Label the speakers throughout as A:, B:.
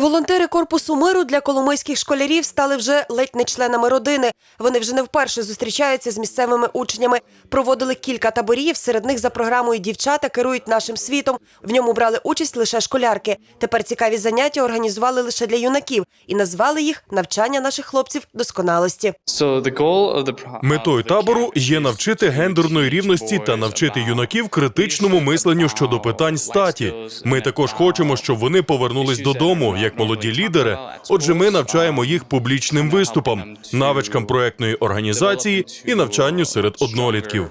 A: Волонтери корпусу миру для коломийських школярів стали вже ледь не членами родини. Вони вже не вперше зустрічаються з місцевими учнями. Проводили кілька таборів. Серед них за програмою дівчата керують нашим світом. В ньому брали участь лише школярки. Тепер цікаві заняття організували лише для юнаків і назвали їх навчання наших хлопців досконалості.
B: Метою табору є навчити гендерної рівності та навчити юнаків критичному мисленню щодо питань статі. Ми також хочемо, щоб вони повернулись додому як молоді лідери. Отже, ми навчаємо їх публічним виступам, навичкам проектної організації і навчанню серед однолітків.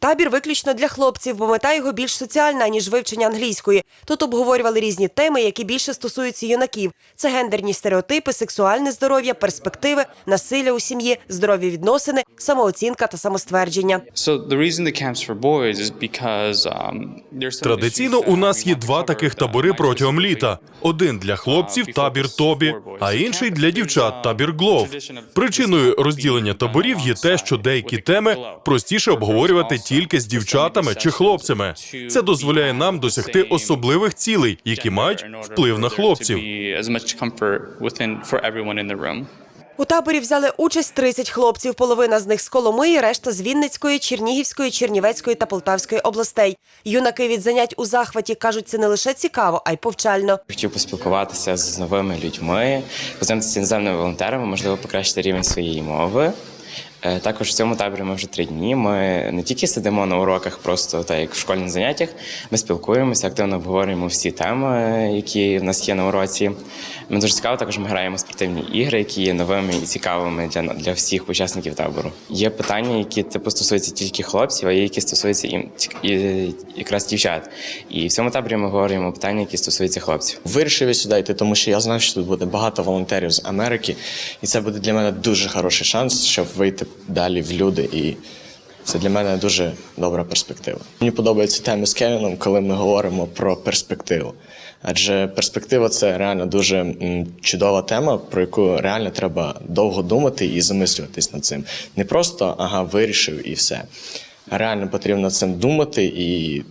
A: Табір виключно для хлопців, бо мета його більш соціальна ніж вивчення англійської. Тут обговорювали різні теми, які більше стосуються юнаків: це гендерні стереотипи, сексуальне здоров'я, перспективи, насилля у сім'ї, здорові відносини, самооцінка та самоствердження.
C: Um,
B: Традиційно у нас є два таких табори протягом літа: один для хлопців табір Тобі, а інший для дівчат
C: uh,
B: табір Глов. Причиною розділення таборів є те, що деякі теми простіше обговорювати тільки з дівчатами чи хлопцями. Це дозволяє нам досягти особливих цілей, які мають вплив на хлопців.
A: У таборі взяли участь 30 хлопців. Половина з них з Коломиї, решта з Вінницької, Чернігівської, Чернівецької та Полтавської областей. Юнаки від занять у захваті кажуть, це не лише цікаво, а й повчально.
D: Хотів поспілкуватися з новими людьми, познайомитися з іноземними волонтерами, можливо, покращити рівень своєї мови. Е, Також в цьому таборі ми вже три дні. Ми не тільки сидимо на уроках, просто так як в школьних заняттях. Ми спілкуємося, активно обговорюємо всі теми, які в нас є на уроці. Ми дуже цікаво, також ми граємо спортивні ігри, які є новими і цікавими для, для всіх учасників табору. Є питання, які типу стосуються тільки хлопців, а є які стосуються і, і, якраз дівчат. І в цьому таборі ми говоримо питання, які стосуються хлопців.
E: Вирішив я сюди йти, тому що я знав, що тут буде багато волонтерів з Америки, і це буде для мене дуже хороший шанс, щоб вийти далі в люди. І це для мене дуже добра перспектива. Мені подобається теми з Кевіном, коли ми говоримо про перспективу. Адже перспектива це реально дуже чудова тема, про яку реально треба довго думати і замислюватись над цим. Не просто ага, вирішив і все. Реально потрібно цим думати і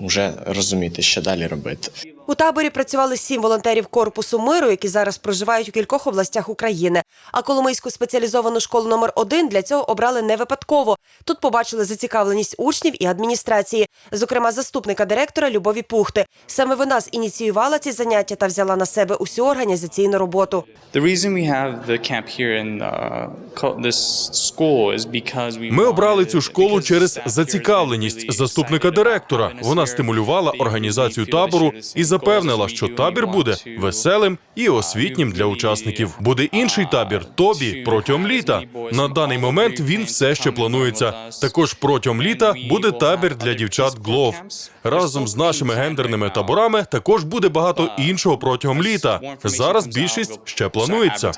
E: вже розуміти, що далі робити.
A: У таборі працювали сім волонтерів корпусу миру, які зараз проживають у кількох областях України. А Коломийську спеціалізовану школу номер 1 для цього обрали не випадково. Тут побачили зацікавленість учнів і адміністрації, зокрема заступника директора Любові Пухти. Саме вона зініціювала ці заняття та взяла на себе усю організаційну роботу.
C: Uh,
B: Ми обрали цю школу через зацікавленість заступника директора. Вона стимулювала організацію табору і запевнила, що табір буде веселим і освітнім для учасників. Буде інший табір Тобі протягом літа. На даний момент він все ще планується. Також протягом літа буде табір для дівчат Глов. Разом з нашими гендерними таборами також буде багато іншого протягом літа. Зараз більшість ще планується.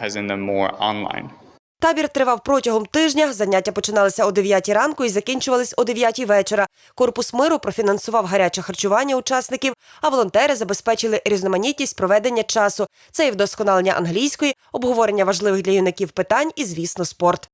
A: Табір тривав протягом тижня. Заняття починалися о 9 ранку і закінчувались о 9 вечора. Корпус миру профінансував гаряче харчування учасників, а волонтери забезпечили різноманітність проведення часу. Це і вдосконалення англійської, обговорення важливих для юнаків питань і, звісно, спорт.